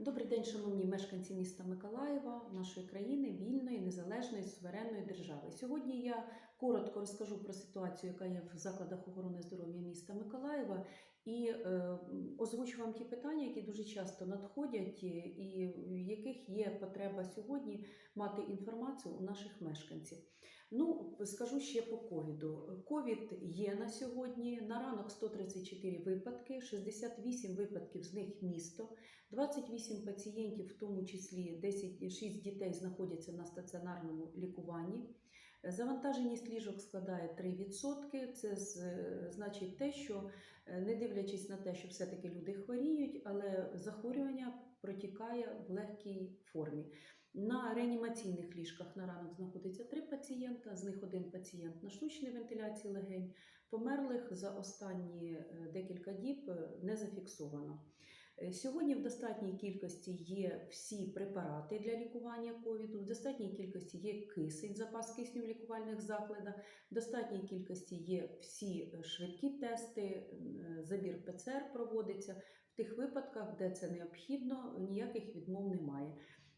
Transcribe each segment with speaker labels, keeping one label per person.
Speaker 1: Добрий день, шановні мешканці міста Миколаєва, нашої країни, вільної, незалежної, суверенної держави. Сьогодні я коротко розкажу про ситуацію, яка є в закладах охорони здоров'я міста Миколаєва, і е, озвучу вам ті питання, які дуже часто надходять, і- і в яких є потреба сьогодні мати інформацію у наших мешканців. Ну, скажу ще по ковіду. Ковід є на сьогодні. На ранок 134 випадки, 68 випадків з них місто. 28 пацієнтів, в тому числі 10, 6 дітей, знаходяться на стаціонарному лікуванні. Завантаженість ліжок складає 3%. Це значить те, що е, не дивлячись на те, що все-таки люди хворіють, але захворювання протікає в легкій формі. На реанімаційних ліжках на ранок знаходиться три пацієнта, з них один пацієнт на штучній вентиляції легень. Померлих за останні е, декілька діб е, не зафіксовано. Е, Сьогодні в достатній кількості є всі препарати для лікування ковіду, в достатній кількості є кисень, запас кисню в лікувальних закладах, в достатній кількості є всі е, швидкі тести, е, забір ПЦР проводиться. В тих випадках, де це необхідно, ніяких відмов немає.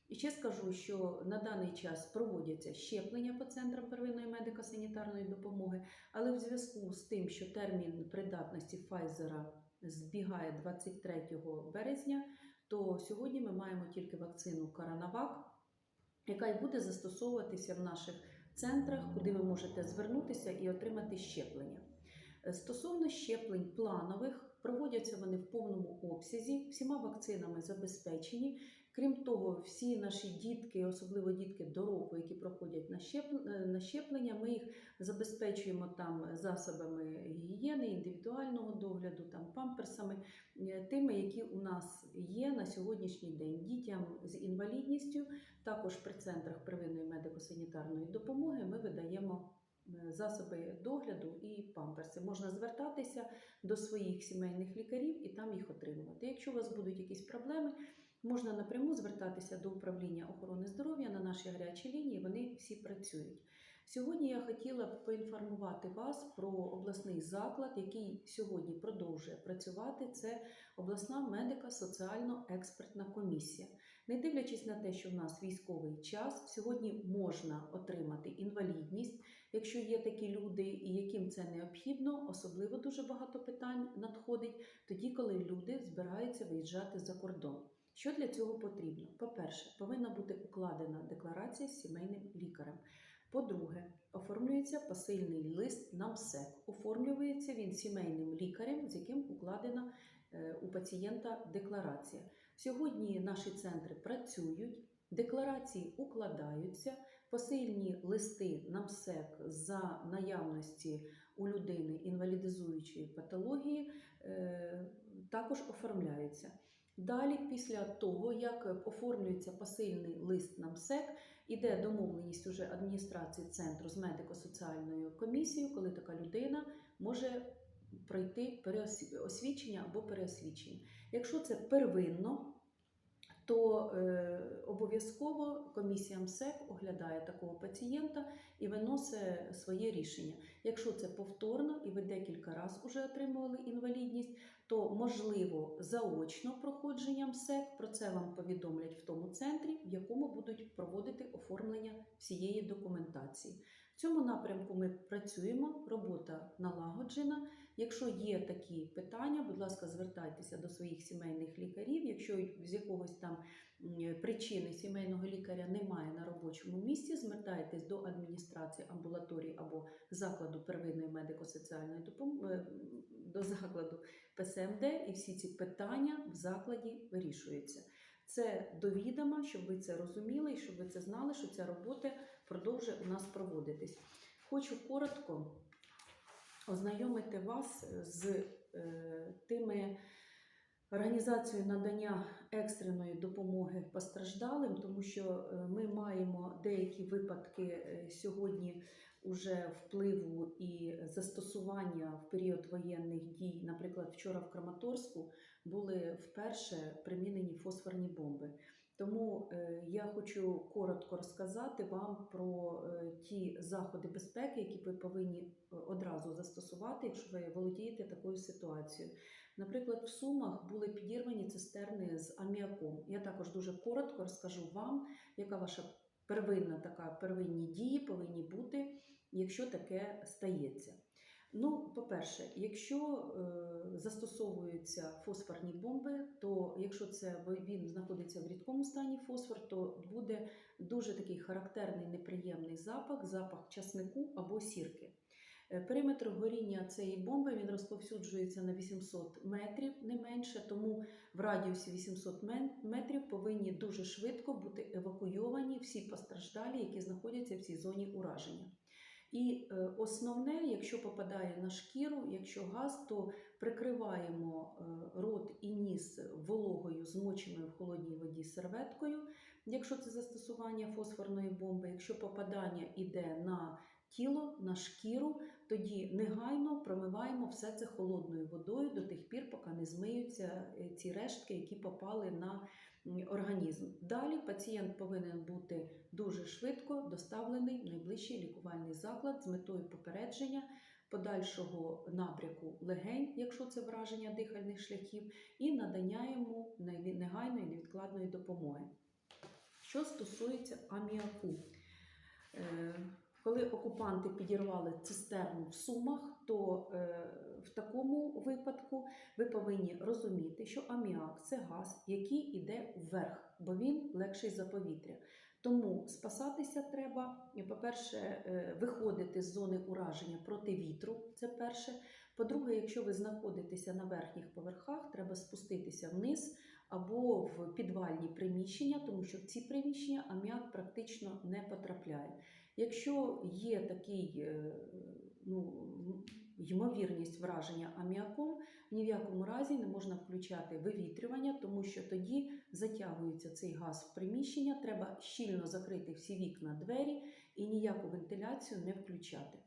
Speaker 1: І ще скажу, що на даний час проводяться щеплення по центрам первинної медико-санітарної допомоги, але в зв'язку з тим, що термін придатності Pfizer збігає 23 березня, то сьогодні ми маємо тільки вакцину Коронавак, яка й буде застосовуватися в наших центрах, куди ви можете звернутися і отримати щеплення. Е, Стосовно щеплень планових, проводяться вони в повному обсязі, всіма вакцинами забезпечені. Крім того, всі наші дітки, особливо дітки до року, які проходять на е, щеплення, ми їх забезпечуємо там засобами гігієни, індивідуального догляду, там памперсами, е, тими, які у нас є на сьогоднішній день. Дітям з інвалідністю, також при центрах первинної медико-санітарної допомоги ми видаємо. е, Засоби догляду і памперси можна звертатися до своїх сімейних лікарів і там їх отримувати. Якщо у вас будуть якісь проблеми, можна напряму звертатися до управління охорони здоров'я на наші гарячі лінії. Вони всі працюють. Сьогодні я хотіла б поінформувати вас про обласний заклад, який сьогодні продовжує працювати. Це обласна медико-соціально-експертна комісія. Не дивлячись на те, що в нас військовий час, сьогодні можна отримати інвалідність, якщо є такі люди, і яким це необхідно, особливо дуже багато питань надходить тоді, коли люди збираються виїжджати за кордон. Що для цього потрібно? По-перше, повинна бути укладена декларація з сімейним лікарем. По-друге, оформлюється посильний лист на МСЕК. Оформлюється він сімейним лікарем, з яким укладена е, у пацієнта декларація. Сьогодні наші центри працюють, декларації укладаються, посильні листи на МСЕК за наявності у людини інвалідизуючої патології е, також оформляються. Далі, після того, як оформлюється посильний лист на МСЕК, іде домовленість уже адміністрації центру з медико-соціальною комісією, коли така людина може пройти переосвідчення або переосвідчення. Якщо це первинно, то е, обов'язково комісія МСЕК оглядає такого пацієнта і виносить своє рішення. Якщо це повторно і ви декілька разів вже отримували інвалідність, то можливо заочно проходженням СЕК, про це вам повідомлять в тому центрі, в якому будуть проводити оформлення всієї документації. В цьому напрямку ми працюємо, робота налагоджена. Якщо є такі питання, будь ласка, звертайтеся до своїх сімейних лікарів. Якщо з якогось там причини сімейного лікаря немає на робочому місці, звертайтесь до адміністрації амбулаторії або закладу первинної медико-соціальної допомоги до закладу ПСМД, і всі ці питання в закладі вирішуються. Це довідомо, щоб ви це розуміли і щоб ви це знали, що ця робота продовжує у нас проводитись. Хочу коротко ознайомити вас з е, тими організацією надання екстреної допомоги постраждалим, тому що е, ми маємо деякі випадки е, сьогодні уже впливу і застосування в період воєнних дій. Наприклад, вчора в Краматорську були вперше примінені фосфорні бомби. Тому е, я хочу коротко розказати вам про е, ті заходи безпеки, які ви повинні е, одразу застосувати, якщо ви володієте такою ситуацією. Наприклад, в Сумах були підірвані цистерни з аміаком. Я також дуже коротко розкажу вам, яка ваша первинна така первинні дії повинні бути, якщо таке стається. Ну, по-перше, якщо е, застосовуються фосфорні бомби, то якщо це він знаходиться в рідкому стані фосфор, то буде дуже такий характерний неприємний запах, запах часнику або сірки. Е, Периметр горіння цієї бомби він розповсюджується на 800 метрів, не менше, тому в радіусі 800 метрів повинні дуже швидко бути евакуйовані всі постраждалі, які знаходяться в цій зоні ураження. І е, основне, якщо попадає на шкіру, якщо газ, то прикриваємо е, рот і ніс вологою, змоченою в холодній воді серветкою, якщо це застосування фосфорної бомби. Якщо попадання йде на тіло, на шкіру, тоді негайно промиваємо все це холодною водою до тих пір, поки не змиються е, ці рештки, які попали на організм. Далі пацієнт повинен бути дуже швидко доставлений в найближчий лікувальний заклад з метою попередження подальшого набряку легень, якщо це враження дихальних шляхів, і надання йому негайної невідкладної допомоги. Що стосується аміаку, Е, коли окупанти підірвали цистерну в Сумах, то е, в такому випадку ви повинні розуміти, що аміак це газ, який йде вверх, бо він легший за повітря. Тому спасатися треба, по-перше, е, виходити з зони ураження проти вітру. Це перше. По-друге, якщо ви знаходитеся на верхніх поверхах, треба спуститися вниз або в підвальні приміщення, тому що в ці приміщення аміак практично не потрапляє. Якщо є такий е, ну, ймовірність враження аміаком, ні в якому разі не можна включати вивітрювання, тому що тоді затягується цей газ в приміщення, треба щільно закрити всі вікна, двері і ніяку вентиляцію не включати.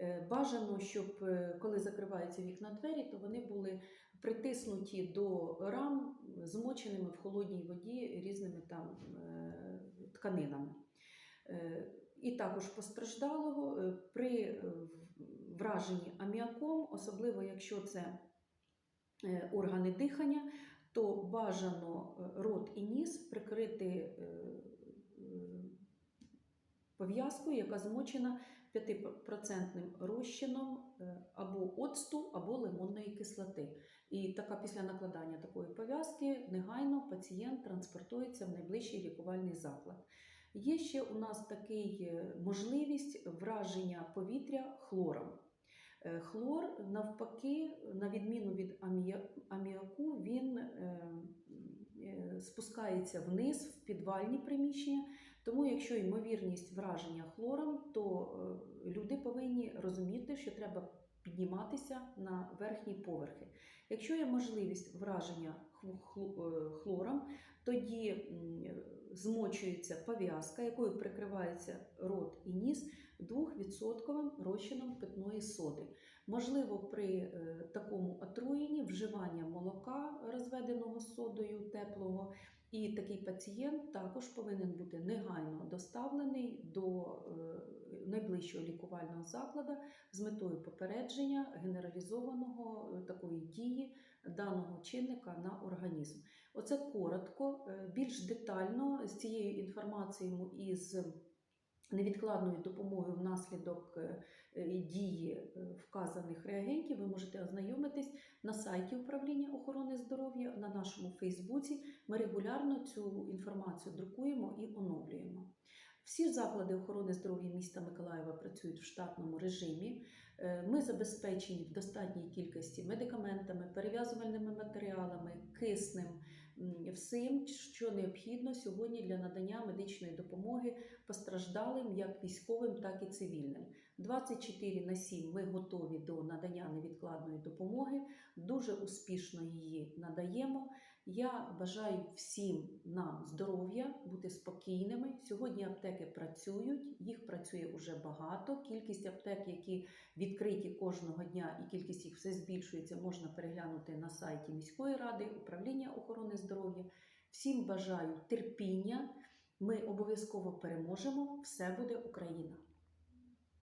Speaker 1: Е, Бажано, щоб е, коли закриваються вікна двері, то вони були притиснуті до рам, змоченими в холодній воді різними там е, тканинами. Е, І також постраждалого е, при враженні аміаком, особливо якщо це органи дихання, то бажано рот і ніс прикрити пов'язкою, яка змочена 5% розчином е, або оцту, або лимонної кислоти. І така після накладання такої пов'язки негайно пацієнт транспортується в найближчий лікувальний заклад. Є ще у нас такий е, можливість враження повітря хлором. Е, Хлор, навпаки, на відміну від аміаку, він спускається вниз в підвальні приміщення. Тому, якщо ймовірність враження хлором, то е, люди повинні розуміти, що треба підніматися на верхні поверхи. Якщо є можливість враження е, хлором, тоді е, змочується пов'язка, якою прикривається рот і ніс 2% розчином питної соди. Можливо, при такому отруєнні вживання молока, розведеного содою теплого, і такий пацієнт також повинен бути негайно доставлений до е, найближчого лікувального закладу з метою попередження генералізованого е, такої дії даного чинника на організм. Оце коротко, Е, більш детально з цією інформацією і з невідкладною допомогою внаслідок дії е, вказаних реагентів ви можете ознайомитись на сайті управління охорони здоров'я на нашому Фейсбуці. Ми регулярно цю інформацію друкуємо і оновлюємо. Всі заклади охорони здоров'я міста Миколаєва працюють в штатному режимі. Е, Ми забезпечені в достатній кількості медикаментами, перев'язувальними матеріалами, киснем, всім, що необхідно сьогодні для надання медичної допомоги постраждалим як військовим, так і цивільним. 24 на 7 ми готові до надання невідкладної допомоги. Дуже успішно її надаємо. Я бажаю всім нам здоров'я, бути спокійними. Сьогодні аптеки працюють, їх працює уже багато. Кількість аптек, які відкриті кожного дня, і кількість їх все збільшується, можна переглянути на сайті міської ради, управління охорони здоров'я. Всім бажаю терпіння. Ми обов'язково переможемо. Все буде Україна!